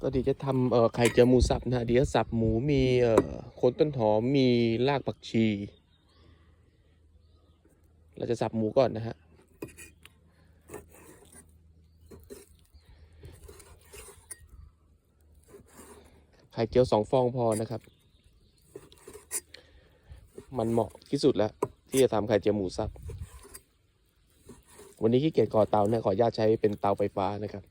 ก็เดียวจะทำเอ่อไข่เจียวหมูสับนะฮะเดี๋ยวสับหมูมีเอ่อโคนต้นหอมมีรากผักชี เราจะสับหมูก่อนนะฮะไข่เจียวสองฟองพอนะครับ มันเหมาะที่สุดแล้ว ที่จะทำไข่เจียวหมูสับ วันนี้ขี้เกียจก่อเตาเนี่ยขออนุญาตใช้เป็นเตาไฟฟ้านะครับ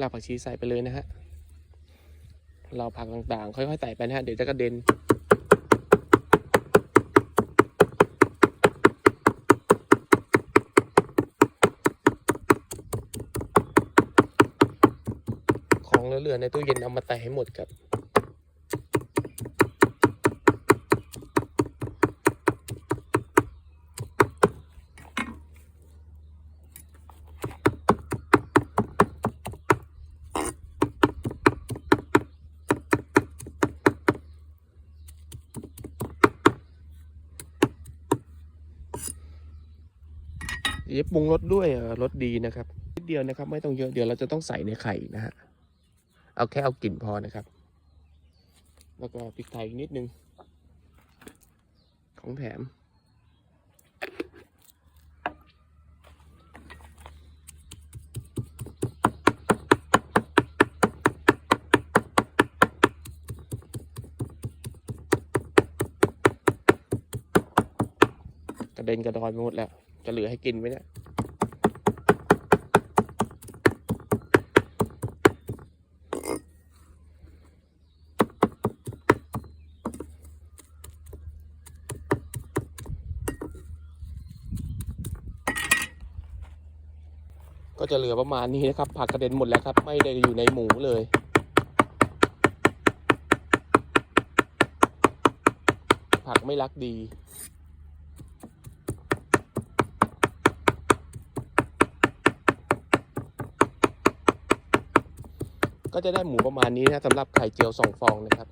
รากผักชีใส่ไปเลยนะฮะเราผักต่างๆ ค่อยๆใส่ไปนะฮะเดี๋ยวจะกระเด็นของเหลือๆในตู้เย็นเอามาใส่ให้หมดครับ ดี๋ยวปรุงรสด้วยรสดีนะครับนิดเดียวนะครับ ไม่ต้องเยอะเดี๋ยวเราจะต้องใส่ในไข่นะฮะเอาแค่เอากลิ่นพอนะครับ แล้วก็พริกไทยอีกนิดนึง ของแถมกระเด็นกระดอนไปหมดแล้ว จะเหลือให้กินไหมเนี่ยก็จะเหลือประมาณนี้นะครับ ผักกระเด็นหมดแล้วครับ ไม่ได้อยู่ในหมูเลย ผักไม่รักดี ก็จะได้หมูประมาณนี้นะสำหรับไข่เจียวสองฟองนะครับ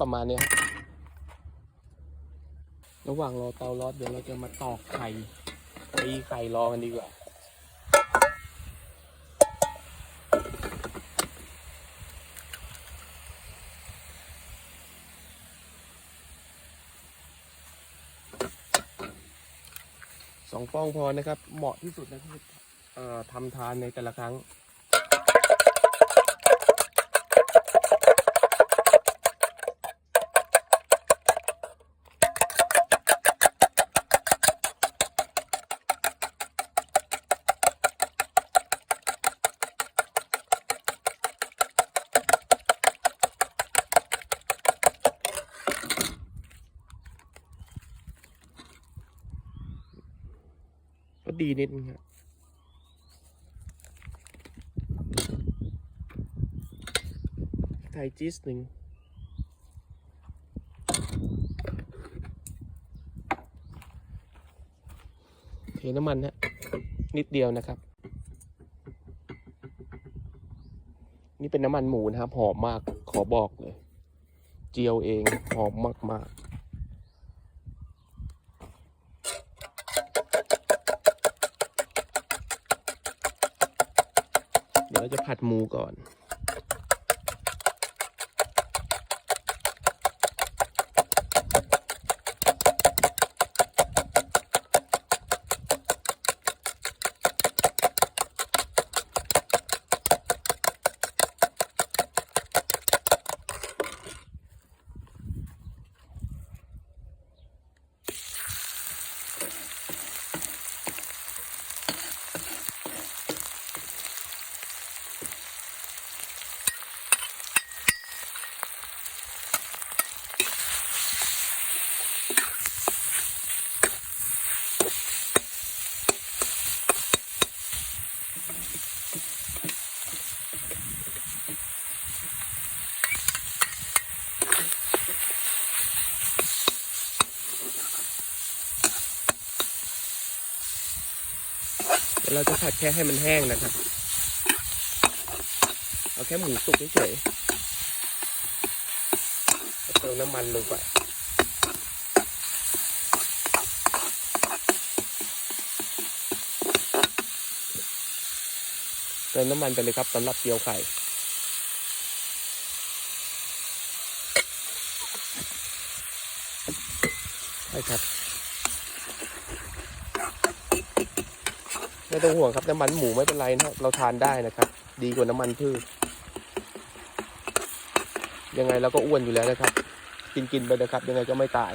ประมาณนี้ยครับระหว่างรอเตาร้อนเดี๋ยวเราจะมาตอกไข่ตีไข่รอกันดีกว่า องฟองพอนะครับ เหมาะที่สุดนะครับเอ่อทำทานในแต่ละครั้ง ดีนิดนึงครับไทยจีสหนึ่งเทน้ำมันฮะนิดเดียวนะครับ นี่เป็นน้ำมันหมูนะครับ หอมมากขอบอกเลย เจียวเองหอมมากๆ เดี๋ยวเราจะผัดหมูก่อน เดี๋ยวเราจะผัดแค่ให้มันแห้งนะครับ เอาแค่หมูสุกเฉยๆเติมน้ำมันลงไปเติมน้ำมันไปเลยครับสำหรับเกี๊ยวไข่ใช่ครับ ไม่ต้องห่วงครับน้ำมันหมูไม่เป็นไรนะครับ เราทานได้นะครับ ดีกว่าน้ำมันพืช ยังไงเราก็อ้วนอยู่แล้วนะครับ กินกินๆไปนะครับ ยังไงก็ไม่ตาย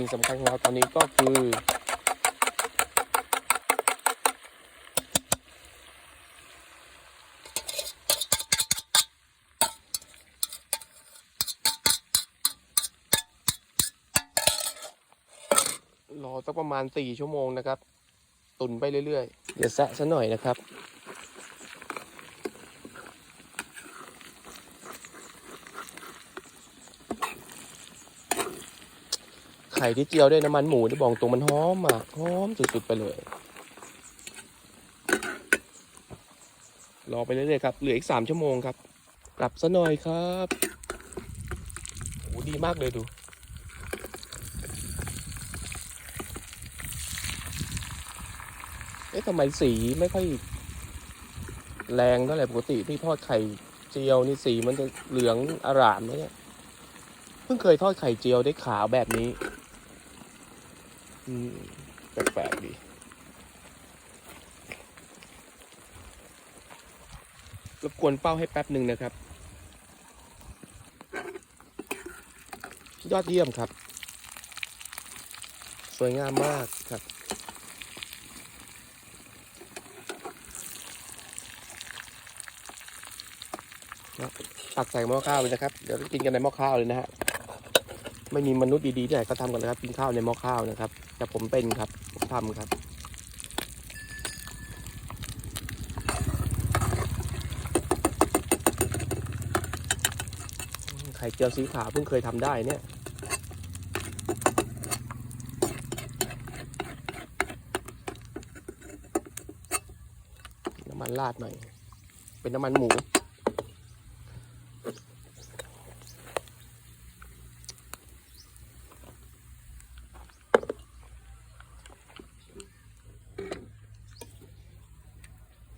สิ่งสำคัญของเราตอนนี้ก็คือรอสักประมาณสี่ชั่วโมงนะครับ ตุนไปเรื่อยๆ เดี๋ยวแซะซะหน่อยนะครับ ไข่ที่เจียวด้วยน้ำมันหมูที่บอกตรงมันหอมอะหอมสุดๆไปเลย รอไปเรื่อยๆครับ เหลืออีกสามชั่วโมงครับ กลับซะหน่อยครับโอ้ดีมากเลยดูเอ๊ะทำไมสีไม่ค่อยแรงเท่าไหร่ปกติที่ทอดไข่เจียวนี่สีมันจะเหลืองอร่ามเนี่ย เพิ่งเคยทอดไข่เจียวได้ขาวแบบนี้ อืมแปลกๆดีรบกวนเป้าให้แป๊บหนึ่งนะครับ ยอดเยี่ยมครับ สวยงามมากครับตักใส่หม้อข้าวเลยนะครับ เดี๋ยวกินกันในหม้อข้าวเลยนะฮะ ไม่มีมนุษย์ดีๆที่ไหนก็ทำกันนะครับ กินข้าวในหม้อข้าวนะครับ แต่ผมเป็นครับผมทำครับไข่เจียวสีขาวเพิ่งเคยทำได้เนี่ยน้ำมันราดหน่อย เป็นน้ำมันหมู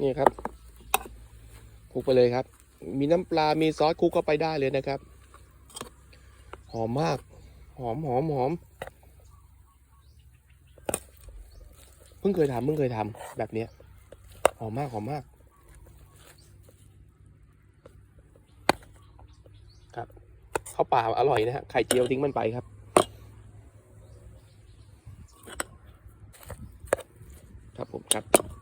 นี่ครับคลุกไปเลยครับ มีน้ำปลา มีซอสคลุกเข้าไปได้เลยนะครับ หอมมาก หอมหอมหอมเพิ่งเคยทำเพิ่งเคยทำแบบเนี้ยหอมมากหอมมากครับข้าวเปล่าอร่อยนะฮะไข่เจียวทิ้งมันไปครับ ครับผมครับ